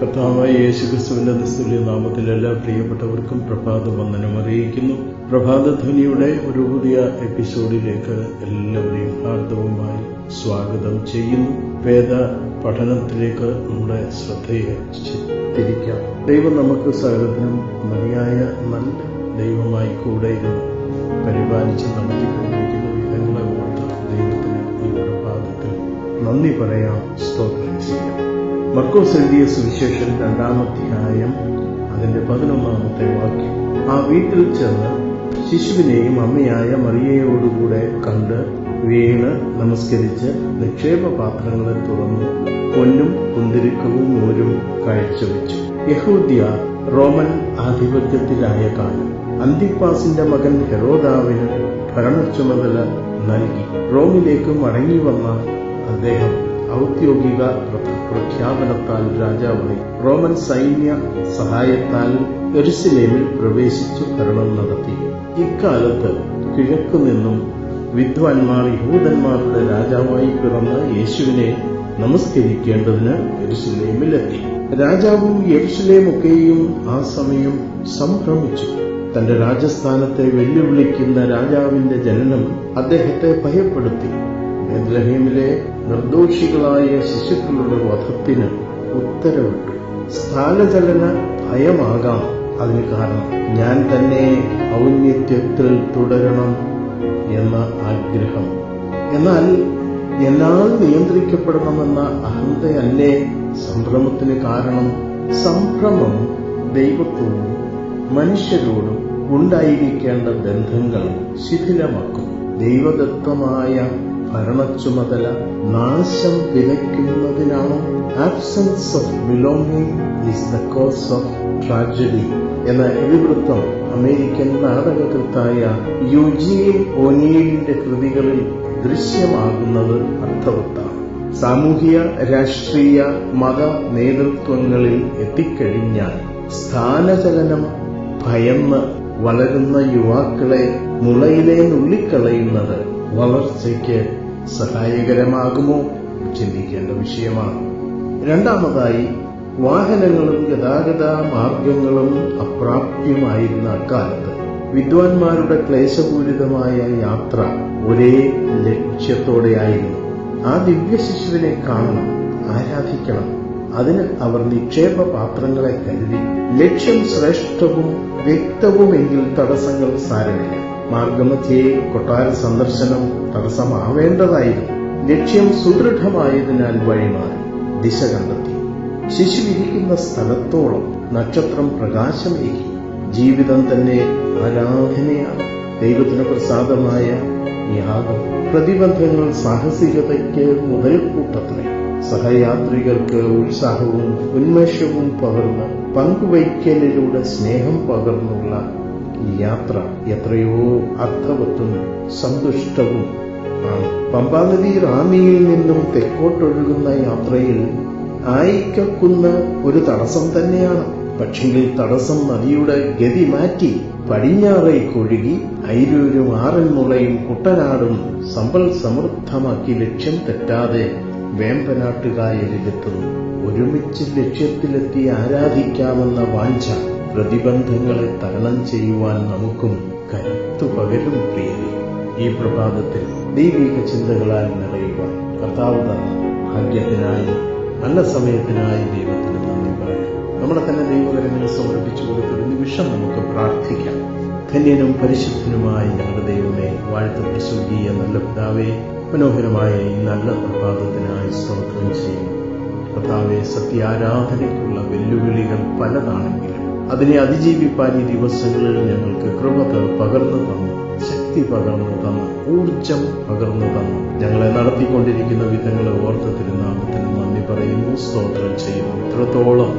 കർത്താവായ നിസ്തുല്യ നാമത്തിൽ എല്ലാ പ്രിയപ്പെട്ടവർക്കും പ്രഭാത വന്ദനം അറിയിക്കുന്നു. പ്രഭാതധ്വനിയുടെ ഒരു പുതിയ എപ്പിസോഡിലേക്ക് എല്ലാവരെയും ഹാർദവുമായി സ്വാഗതം ചെയ്യുന്നു. വേദ പഠനത്തിലേക്ക് നമ്മുടെ ശ്രദ്ധയെ തിരിക്കാം ദൈവം നമുക്ക് സകലത്തിനും മതിയായ നല്ല ദൈവമായി കൂടെ ഇരുന്ന് പരിപാലിച്ച് നടത്തിക്കൊണ്ടിരിക്കുന്ന വിധങ്ങളെ ഓർത്ത് ദൈവത്തിന് ഈ പ്രഭാതത്തിൽ നന്ദി പറയാം. സ്തോത്രം ചെയ്യാം. മർക്കോസ് എഴുതിയ സുവിശേഷം രണ്ടാമധ്യായം അതിന്റെ പതിനൊന്നാമത്തെ വാക്യം. ആ വീട്ടിൽ ചെന്ന് ശിശുവിനെയും അമ്മയായ മറിയയോടുകൂടെ കണ്ട് വീണ് നമസ്കരിച്ച് നിക്ഷേപ പാത്രങ്ങളെ തുറന്നു പൊന്നും കുന്തിരിക്കവും നൂരും കാഴ്ചവെച്ചു. യഹൂദ്യ റോമൻ ആധിപത്യത്തിലായ കാലം. അന്തിപ്പാസിന്റെ മകൻ ഹെറോദാവിന് ഭരണച്ചുമതല നൽകി. റോമിലേക്ക് മടങ്ങി വന്ന അദ്ദേഹം ഔദ്യോഗിക പ്രഖ്യാപനത്താൽ രാജാവായി റോമൻ സൈന്യ സഹായത്താൽ എരുസലേമിൽ പ്രവേശിച്ചു ഭരണം നടത്തി. ഇക്കാലത്ത് കിഴക്കു നിന്നും വിദ്വാൻമാർ യഹൂദന്മാരുടെ രാജാവായി പിറന്ന യേശുവിനെ നമസ്കരിക്കേണ്ടതിന് എരുസലേമിലെത്തി. രാജാവും യെരുസലേമൊക്കെയും ആ സമയം സംഭ്രമിച്ചു. തന്റെ രാജസ്ഥാനത്തെ വെല്ലുവിളിക്കുന്ന രാജാവിന്റെ ജനനം അദ്ദേഹത്തെ ഭയപ്പെടുത്തി. ബേദ്ലഹേമിലെ നിർദോഷികളായ ശിശുക്കളുടെ വധത്തിന് ഉത്തരവിട്ടു. സ്ഥാനചലന ഭയമാകാം അതിന് കാരണം ഞാൻ തന്നെ ഔന്നിത്യത്തിൽ തുടരണം എന്ന ആഗ്രഹം. എന്നാൽ എന്നാൽ നിയന്ത്രിക്കപ്പെടണമെന്ന അഹന്തയല്ലേ സംഭ്രമത്തിന് കാരണം? സംഭ്രമം ദൈവത്തോടും മനുഷ്യരോടും ഉണ്ടായിരിക്കേണ്ട ബന്ധങ്ങൾ ശിഥിലമാക്കും. ദൈവദത്തമായ ഭരണച്ചുമതല നാശം വിലയ്ക്കുന്നതിനാണ് absence of belonging is the cause of tragedy എന്ന ഇതിവൃത്തം അമേരിക്കൻ നാടകകൃത്തായ യുജീൻ ഒനീലിന്റെ കൃതികളിൽ ദൃശ്യമാകുന്നത് അർത്ഥവത്താണ്. സാമൂഹിക രാഷ്ട്രീയ മത നേതൃത്വങ്ങളിൽ എത്തിക്കഴിഞ്ഞാൽ സ്ഥാനചലനം ഭയന്ന് വളരുന്ന യുവാക്കളെ മുളയിലേ നുള്ളിക്കളയുന്നത് വളർച്ചയ്ക്ക് സഹായകരമാകുമോ ചിന്തിക്കേണ്ട വിഷയമാണ്. രണ്ടാമതായി വാഹനങ്ങളും ഗതാഗത മാർഗങ്ങളും അപ്രാപ്യമായിരുന്ന അക്കാലത്ത് വിദ്വാൻമാരുടെ ക്ലേശപൂരിതമായ യാത്ര ഒരേ ലക്ഷ്യത്തോടെയായിരുന്നു. ആ ദിവ്യശിശുവിനെ കാണണം ആരാധിക്കണം. അതിന് അവർ നിക്ഷേപ പാത്രങ്ങളെ കരുതി ലക്ഷ്യം ശ്രേഷ്ഠവും വ്യക്തവുമെങ്കിൽ തടസ്സങ്ങൾ സാരമില്ല. മാർഗമധ്യേ കൊട്ടാര സന്ദർശനം തടസ്സമാവേണ്ടതായിരുന്നു. ലക്ഷ്യം സുദൃഢമായതിനാൽ വഴിമാറി. ദിശ കണ്ടെത്തി. ശിശു ഇരിക്കുന്ന സ്ഥലത്തോളം നക്ഷത്രം പ്രകാശമേകി. ജീവിതം തന്നെ ആരാധനയാണ്. ദൈവത്തിന് പ്രസാദമായ യാഗം പ്രതിബന്ധങ്ങൾ സാഹസികതയ്ക്ക് മുതൽക്കൂട്ടത്രേ. സഹയാത്രികർക്ക് ഉത്സാഹവും ഉന്മേഷവും പകർന്ന് പങ്കുവയ്ക്കലിലൂടെ സ്നേഹം പകർന്നുള്ള ഈ യാത്ര എത്രയോ അർത്ഥവത്തും സന്തുഷ്ടവും ആണ്. പമ്പാനദി റാന്നിയിൽ നിന്നും തെക്കോട്ടൊഴുകുന്ന യാത്രയിൽ ആയിക്കക്കുന്ന് ഒരു തടസ്സം തന്നെയാണ്. പക്ഷെങ്കിൽ തടസ്സം നദിയുടെ ഗതി മാറ്റി പടിഞ്ഞാറേക്കൊഴുകി ഐരൂരും ആറന്മുളയും കുട്ടനാടും സമ്പൽ സമൃദ്ധമാക്കി ലക്ഷ്യം തെറ്റാതെ വേമ്പനാട്ടുകായലിലെത്തുന്നു. ഒരുമിച്ച് ലക്ഷ്യത്തിലെത്തി ആരാധിക്കാമെന്ന വാഞ്ച പ്രതിബന്ധങ്ങളെ തരണം ചെയ്യുവാൻ നമുക്കും കരുത്തു പകരും പ്രിയരെ. ഈ പ്രഭാതത്തിൽ ദൈവിക ചിന്തകളാൽ നിറയുവാൻ കർത്താവ് തന്ന ഭാഗ്യത്തിനായി നല്ല സമയത്തിനായി ദൈവത്തിന് നന്ദി പറയാം നമ്മളെ തന്നെ ദൈവകരങ്ങൾ സമർപ്പിച്ചു കൊടുത്തൊരു നിമിഷം നമുക്ക് പ്രാർത്ഥിക്കാം. ധന്യനും പരിശുദ്ധനുമായി ഞങ്ങളുടെ ദൈവമേ വാഴ്ത്തപ്പെട്ട സ്വർഗീയ നല്ല പിതാവേ മനോഹരമായ ഈ നല്ല പ്രഭാതത്തിനായി സ്തോത്രം ചെയ്യുന്നു. കർത്താവെ സത്യാരാധനയ്ക്കുള്ള വെല്ലുവിളികൾ പലതാണെങ്കിലും അതിനെ അതിജീവിപ്പാൻ ഈ ദിവസങ്ങളിൽ ഞങ്ങൾക്ക് കൃപ പകർന്നു തന്നു ശക്തി പകർന്നു തന്നു ഊർജം പകർന്നു തന്നു ഞങ്ങളെ നടത്തിക്കൊണ്ടിരിക്കുന്ന വിധങ്ങളെ ഓർത്ത് തിരുനാമത്തിന് നന്ദി പറയുന്നു സ്തോത്രം ചെയ്യുന്നു. ഇത്രത്തോളം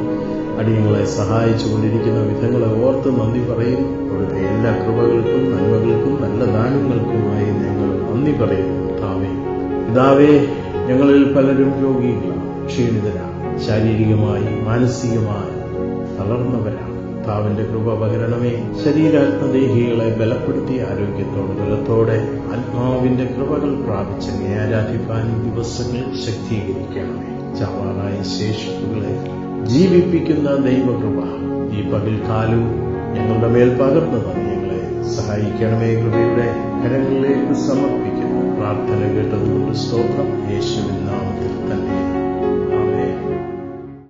അടിയങ്ങളെ സഹായിച്ചുകൊണ്ടിരിക്കുന്ന വിധങ്ങളെ ഓർത്ത് നന്ദി പറയുന്നു. അവിടുത്തെ എല്ലാ കൃപകൾക്കും നന്മകൾക്കും നല്ല ദാനങ്ങൾക്കുമായി ഞങ്ങൾ നന്ദി പറയുന്നു. താവേ പിതാവേ ഞങ്ങളിൽ പലരും രോഗികളാണ് ക്ഷീണിതരാണ് ശാരീരികമായി മാനസികമായി തളർന്നവരാണ്. കർത്താവിന്റെ കൃപ പകരണമേ. ശരീരാത്മദേഹികളെ ബലപ്പെടുത്തി ആരോഗ്യത്തോടെ ബലത്തോടെ ആത്മാവിന്റെ കൃപകൾ പ്രാപിച്ച് ആരാധിപ്പാൻ ദിവസങ്ങൾ ശക്തീകരിക്കണമേ. ചാവാറായ ശേഷിപ്പുകളെ ജീവിപ്പിക്കുന്ന ദൈവകൃപ ഈ പകൽക്കാലവും ഞങ്ങളുടെ മേൽ പകർന്നു തന്നെ ഞങ്ങളെ സഹായിക്കണമേ. കൃപയുടെ കരങ്ങളിലേക്ക് സമർപ്പിക്കുന്നു. പ്രാർത്ഥന കേട്ടതുകൊണ്ട് സ്തോത്രം. യേശുവിൻ നാമത്തിൽ